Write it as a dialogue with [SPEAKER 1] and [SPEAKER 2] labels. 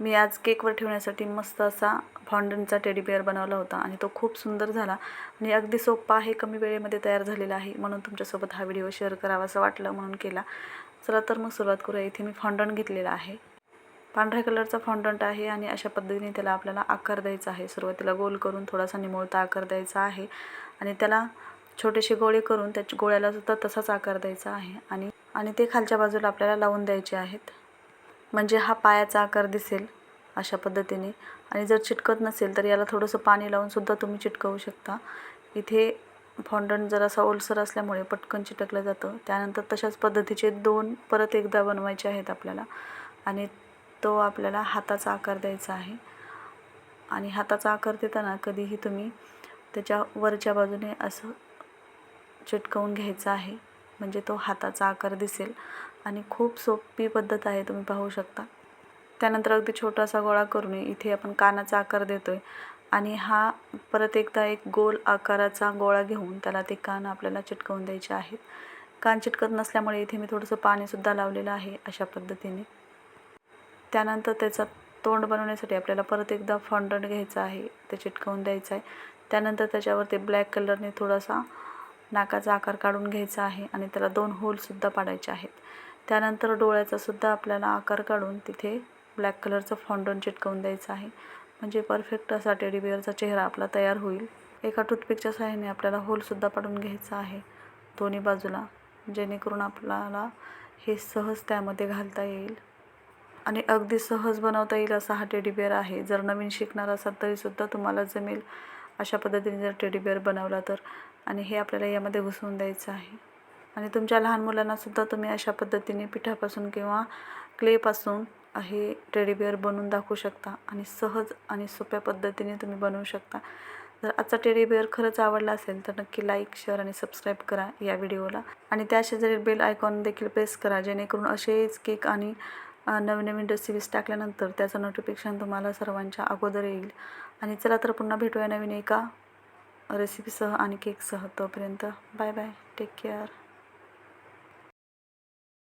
[SPEAKER 1] मी आज केकवर ठेवण्यासाठी मस्त असा फॉन्डनचा टेडी बेअर बनवला होता आणि तो खूप सुंदर झाला. आणि अगदी सोपा आहे कमी वेळेमध्ये तयार झालेला आहे म्हणून तुमच्यासोबत हा व्हिडिओ शेअर करावा असं वाटलं म्हणून केला. चला तर मग सुरुवात करूया. इथे मी फॉन्डन घेतलेला आहे. पांढऱ्या कलरचा फॉन्डंट आहे आणि अशा पद्धतीने त्याला आपल्याला आकार द्यायचा आहे. सुरुवातीला गोल करून थोडासा निमुळता आकार द्यायचा आहे आणि त्याला छोटेसे गोळे करून त्याच्या गोळ्याला सुद्धा तसाच आकार द्यायचा आहे. आणि आणि ते खालच्या बाजूला आपल्याला लावून द्यायचे आहेत. म्हणजे हा पायाचा आकार दिसेल अशा पद्धतीने. आणि जर चिटकत नसेल तर याला थोडंसं पाणी लावूनसुद्धा तुम्ही चिटकवू शकता. इथे फॉन्डंट जरासा ओलसर असल्यामुळे पटकन चिटकलं जातं. त्यानंतर तशाच पद्धतीचे दोन परत एकदा बनवायचे आहेत आपल्याला. आणि तो आपल्याला हाताचा आकार द्यायचा आहे. आणि हाताचा आकार देताना कधीही तुम्ही त्याच्या वरच्या बाजूने असं चिटकवून घ्यायचं आहे. म्हणजे तो हाताचा आकार दिसेल. आणि खूप सोपी पद्धत आहे तुम्ही पाहू शकता. त्यानंतर अगदी छोटासा गोळा करून इथे आपण कानाचा आकार देतो आहे आणि हा परत एकदा एक गोल आकाराचा गोळा घेऊन त्याला ते कान आपल्याला चिटकवून द्यायचे आहेत. कान चिटकत नसल्यामुळे इथे मी थोडंसं पाणीसुद्धा लावलेलं आहे अशा पद्धतीने. त्यानंतर त्याचा तोंड बनवण्यासाठी आपल्याला परत एकदा फॉन्डंट घ्यायचा आहे ते चिटकवून द्यायचं आहे. त्यानंतर त्याच्यावर ते ब्लॅक कलरने थोडासा नाकाचा आकार काढून घ्यायचा आहे आणि त्याला दोन होलसुद्धा पाडायचे आहेत. त्यानंतर डोळ्याचासुद्धा आपल्याला आकार काढून तिथे ब्लॅक कलरचं फॉन्डन चिटकवून द्यायचं आहे. म्हणजे परफेक्ट असा टेडी बिअरचा चेहरा आपला तयार होईल. एका टूथपिकच्या सहाय्याने आपल्याला होलसुद्धा पाडून घ्यायचा आहे. दोन्ही बाजूला जेणेकरून आपल्याला हे सहज त्यामध्ये घालता येईल. आणि अगदी सहज बनवता येईल असा हा टेडी बिअर आहे. जर नवीन शिकणार असाल तरीसुद्धा तुम्हाला जमेल. अशा पद्धतीने जर टेडी बिअर बनवला तर आणि हे आपल्याला यामध्ये घुसवून द्यायचं आहे. आणि तुमच्या लहान मुलांनासुद्धा तुम्ही अशा पद्धतीने पिठापासून किंवा क्लेपासून हे टेडी बिअर बनवून दाखवू शकता आणि सहज आणि सोप्या पद्धतीने तुम्ही बनवू शकता. जर आजचा टेडी बिअर खरंच आवडला असेल तर नक्की लाईक शेअर आणि सबस्क्राईब करा या व्हिडिओला. आणि त्या शेजारी बेल आयकॉन देखील प्रेस करा जेणेकरून असेच केक आणि नवीन नवीन रेसिपीज टाकल्यानंतर त्याचं नोटिफिकेशन तुम्हाला सर्वांच्या अगोदर येईल. आणि चला तर पुन्हा भेटूया नवीन एका रेसिपीसह आणि केकसह तोपर्यंत बाय बाय टेक केअर.